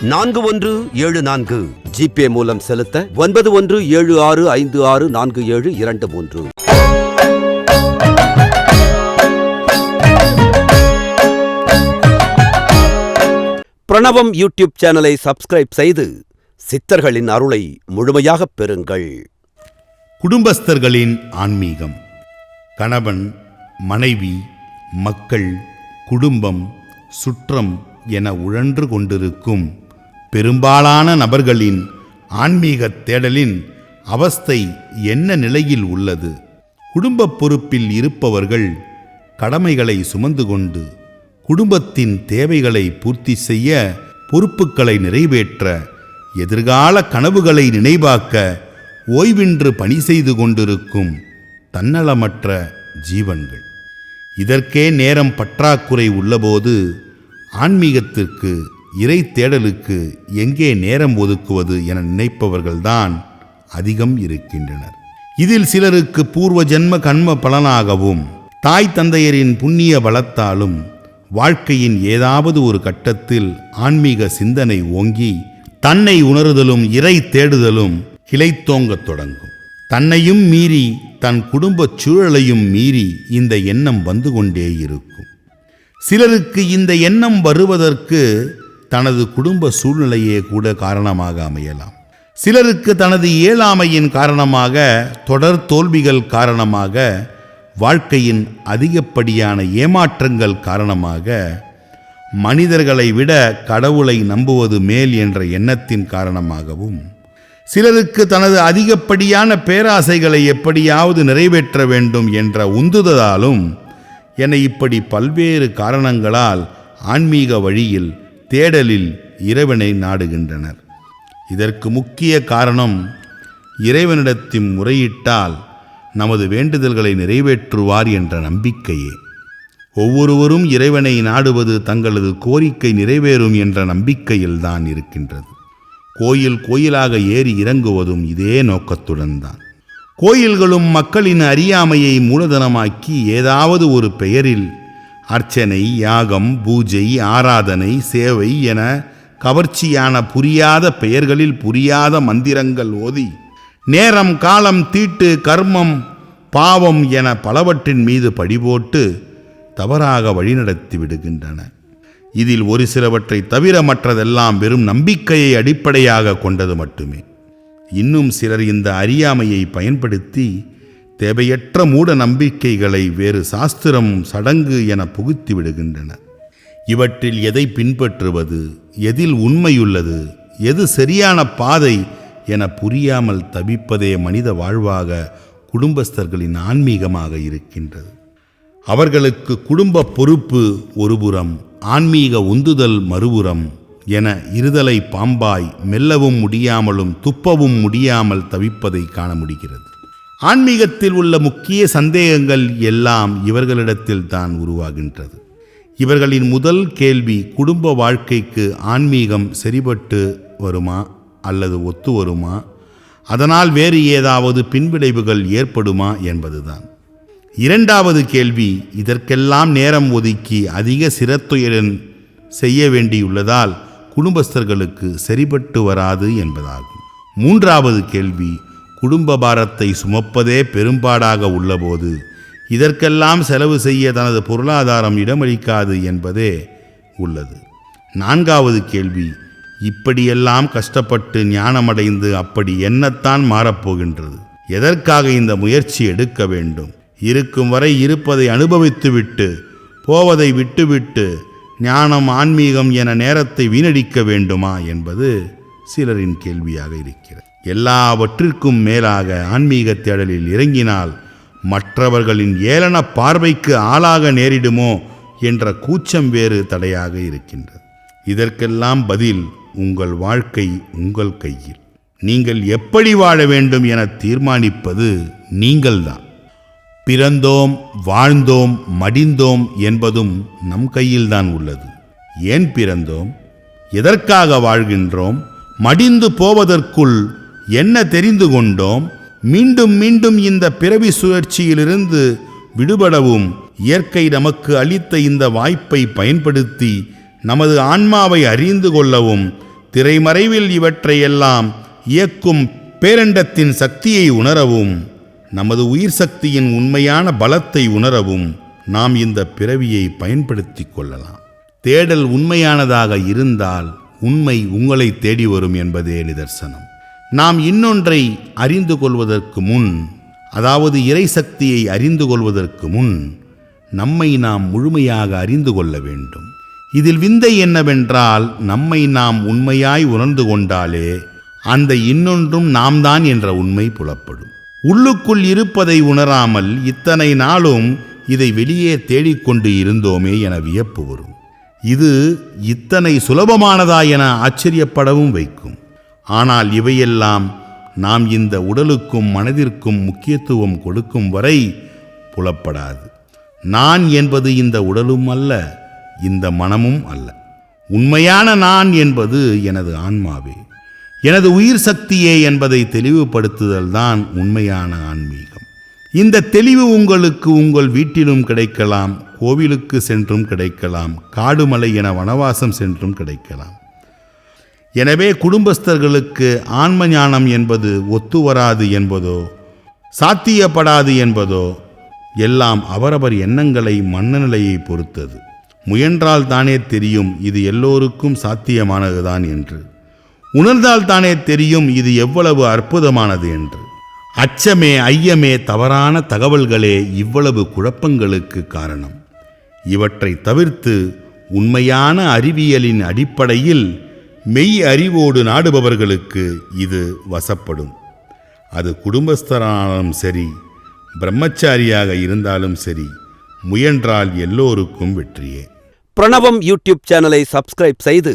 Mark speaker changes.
Speaker 1: நான்கு ஒன்று ஏழு நான்கு. ஜிபே மூலம் செலுத்த ஒன்பது ஒன்று ஏழு ஆறு ஐந்து ஆறு நான்கு ஏழு இரண்டு மூன்று. பிரணவம் யூடியூப் சேனலை சப்ஸ்கிரைப் செய்து சித்தர்களின் அருளை முழுமையாக பெறுங்கள்.
Speaker 2: குடும்பஸ்தர்களின் ஆன்மீகம். கணவன் மனைவி மக்கள் குடும்பம் சுற்றம் என உழன்று கொண்டிருக்கும் பெரும்பாலான நபர்களின் ஆன்மீக தேடலின் அவஸ்தை என்ன நிலையில் உள்ளது? குடும்பப் பொறுப்பில் இருப்பவர்கள் கடமைகளை சுமந்து கொண்டு குடும்பத்தின் தேவைகளை பூர்த்தி செய்ய பொறுப்புகளை நிறைவேற்ற எதிர்கால கனவுகளை நினைவாக்க ஓய்வின்று பணி செய்து கொண்டிருக்கும் தன்னலமற்ற ஜீவன்கள். இதற்கே நேரம் பற்றாக்குறை உள்ளபோது ஆன்மீகத்திற்கு இறை தேடலுக்கு எங்கே நேரம் ஒதுக்குவது என நினைப்பவர்கள்தான் அதிகம் இருக்கின்றனர். இதில் சிலருக்கு பூர்வ ஜென்ம கண்ம பலனாகவும் தாய் தந்தையரின் புண்ணிய பலத்தாலும் வாழ்க்கையின் ஏதாவது ஒரு கட்டத்தில் ஆன்மீக சிந்தனை ஓங்கி தன்னை உணருதலும் இறை தேடுதலும் கிளைத்தோங்கத் தொடங்கும். தன்னையும் மீறி தன் குடும்பச் சூழலையும் மீறி இந்த எண்ணம் வந்து கொண்டே இருக்கும். சிலருக்கு இந்த எண்ணம் வருவதற்கு தனது குடும்ப சூழ்நிலையே கூட காரணமாக அமையலாம். சிலருக்கு தனது இயலாமையின் காரணமாக தொடர் தோல்விகள் காரணமாக வாழ்க்கையின் அதிகப்படியான ஏமாற்றங்கள் காரணமாக மனிதர்களை விட கடவுளை நம்புவது மேல் என்ற எண்ணத்தின் காரணமாகவும் சிலருக்கு தனது அதிகப்படியான பேராசைகளை எப்படியாவது நிறைவேற்ற வேண்டும் என்ற உந்துதலாலும் என இப்படி பல்வேறு காரணங்களால் ஆன்மீக வழியில் தேடலில் இறைவனை நாடுகின்றனர். இதற்கு முக்கிய காரணம் இறைவனிடத்தில் முறையிட்டால் நமது வேண்டுதல்களை நிறைவேற்றுவார் என்ற நம்பிக்கையே. ஒவ்வொருவரும் இறைவனை நாடுவது தங்களது கோரிக்கை நிறைவேறும் என்ற நம்பிக்கையில்தான் இருக்கின்றது. கோயில் கோயிலாக ஏறி இறங்குவதும் இதே நோக்கத்துடன் தான். கோயில்களும் மக்களின் அறியாமையை மூலதனமாக்கி ஏதாவது ஒரு பெயரில் அர்ச்சனை யாகம் பூஜை ஆராதனை சேவை என கவர்ச்சியான புரியாத பெயர்களில் புரியாத மந்திரங்கள் ஓதி நேரம் காலம் தீட்டு கர்மம் பாவம் என பலவற்றின் மீது படிபோட்டு தவறாக வழிநடத்தி விடுகின்றன. இதில் ஒரு சிலவற்றை தவிர மற்றதெல்லாம் வெறும் நம்பிக்கையை அடிப்படையாக கொண்டது மட்டுமே. இன்னும் சிலர் இந்த அறியாமையை பயன்படுத்தி தேவையற்ற மூட நம்பிக்கைகளை வேறு சாஸ்திரம் சடங்கு என புகுத்தி விடுகின்றனர் இவற்றில் எதை பின்பற்றுவது எதில் உண்மையுள்ளது எது சரியான பாதை என புரியாமல் தவிப்பதே மனித வாழ்வாக குடும்பஸ்தர்களின் ஆன்மீகமாக இருக்கின்றது. அவர்களுக்கு குடும்ப பொறுப்பு ஒருபுறம் ஆன்மீக உந்துதல் மறுபுறம் என இருதலை பாம்பாய் மெல்லவும் முடியாமலும் துப்பவும் முடியாமல் தவிப்பதை காண முடிகிறது. ஆன்மீகத்தில் உள்ள முக்கிய சந்தேகங்கள் எல்லாம் இவர்களிடத்தில் தான் உருவாகின்றது. இவர்களின் முதல் கேள்வி குடும்ப வாழ்க்கைக்கு ஆன்மீகம் சரிபட்டு வருமா அல்லது ஒத்து வருமா? அதனால் வேறு ஏதாவது பின்விளைவுகள் ஏற்படுமா என்பதுதான். இரண்டாவது கேள்வி இதற்கெல்லாம் நேரம் ஒதுக்கி அதிக சிரத்துயரன் செய்ய வேண்டியுள்ளதால் குடும்பஸ்தர்களுக்கு சரிபட்டு வராது என்பதாகும். மூன்றாவது கேள்வி குடும்ப பாரத்தை சுமப்பதே பெரும்பாடாக உள்ளபோது இதற்கெல்லாம் செலவு செய்ய தனது பொருளாதாரம் இடமளிக்காது என்பதே உள்ளது. நான்காவது கேள்வி இப்படியெல்லாம் கஷ்டப்பட்டு ஞானமடைந்து அப்படி என்னத்தான் மாறப்போகின்றது. எதற்காக இந்த முயற்சி எடுக்க வேண்டும்? இருக்கும் வரை இருப்பதை அனுபவித்துவிட்டு போவதை விட்டுவிட்டு ஞானம் ஆன்மீகம் என நேரத்தை வீணடிக்க வேண்டுமா என்பது சிலரின் கேள்வியாக இருக்கிறது. எல்லாவற்றிற்கும் மேலாக ஆன்மீக தேடலில் இறங்கினால் மற்றவர்களின் ஏளன பார்வைக்கு ஆளாக நேரிடுமோ என்ற கூச்சம் வேறு தடையாக இருக்கின்றது. இதற்கெல்லாம் பதில் உங்கள் வாழ்க்கை உங்கள் கையில். நீங்கள் எப்படி வாழ வேண்டும் என தீர்மானிப்பது நீங்கள்தான். பிறந்தோம் வாழ்ந்தோம் மடிந்தோம் என்பதும் நம் கையில்தான் உள்ளது. ஏன் பிறந்தோம்? எதற்காக வாழ்கின்றோம்? மடிந்து போவதற்குள் என்ன தெரிந்து கொண்டோம்? மீண்டும் மீண்டும் இந்த பிறவி சுழற்சியிலிருந்து விடுபடவும் இயற்கை நமக்கு அளித்த இந்த வாய்ப்பை பயன்படுத்தி நமது ஆன்மாவை அறிந்து கொள்ளவும் திரைமறைவில் இவற்றையெல்லாம் இயக்கும் பேரண்டத்தின் சக்தியை உணரவும். நமது உயிர் சக்தியின் உண்மையான பலத்தை உணரவும் நாம் இந்த பிறவியை பயன்படுத்திக் கொள்ளலாம். தேடல் உண்மையானதாக இருந்தால் உண்மை உங்களை தேடி வரும் என்பதே நிதர்சனம். நாம் இன்னொன்றை அறிந்து கொள்வதற்கு முன் அதாவது இறை சக்தியை அறிந்து கொள்வதற்கு முன் நம்மை நாம் முழுமையாக அறிந்து கொள்ள வேண்டும். இதில் விந்தை என்னவென்றால் நம்மை நாம் உண்மையாய் உணர்ந்து கொண்டாலே அந்த இன்னொன்றும் நாம் தான் என்ற உண்மை புலப்படும். உள்ளுக்குள் இருப்பதை உணராமல் இத்தனை நாளும் இதை வெளியே தேடிக்கொண்டு இருந்தோமே என வியப்பு வரும். இது இத்தனை சுலபமானதா என ஆச்சரியப்படவும் வைக்கும். ஆனால் இவையெல்லாம் நாம் இந்த உடலுக்கும் மனதிற்கும் முக்கியத்துவம் கொடுக்கும் வரை புலப்படாது. நான் என்பது இந்த உடலும் அல்ல இந்த மனமும் அல்ல. உண்மையான நான் என்பது எனது ஆன்மாவே. எனது உயிர் சக்தியே என்பதை தெளிவுபடுத்துதல் தான் உண்மையான ஆன்மீகம். இந்த தெளிவு உங்களுக்கு உங்கள் வீட்டிலும் கிடைக்கலாம் கோவிலுக்கு சென்றும் கிடைக்கலாம் காடுமலை என வனவாசம் சென்றும் கிடைக்கலாம். எனவே குடும்பஸ்தர்களுக்கு ஆன்ம ஞானம் என்பது ஒத்து வராது என்பதோ சாத்தியப்படாது என்பதோ எல்லாம் அவரவர் எண்ணங்களை மன்னநிலையை பொறுத்தது. முயன்றால் தானே தெரியும் இது எல்லோருக்கும் சாத்தியமானதுதான் என்று. உணர்ந்தால்தானே தெரியும் இது எவ்வளவு அற்புதமானது என்று. அச்சமே ஐயமே தவறான தகவல்களே இவ்வளவு குழப்பங்களுக்கு காரணம். இவற்றை தவிர்த்து உண்மையான அறிவியலின் அடிப்படையில் மெய் அறிவோடு நாடுபவர்களுக்கு இது வசப்படும். அது குடும்பஸ்தரானாலும் சரி பிரம்மச்சாரியாக இருந்தாலும் சரி முயன்றால் எல்லோருக்கும் வெற்றியே.
Speaker 1: பிரணவம் யூடியூப் சேனலை சப்ஸ்கிரைப் செய்து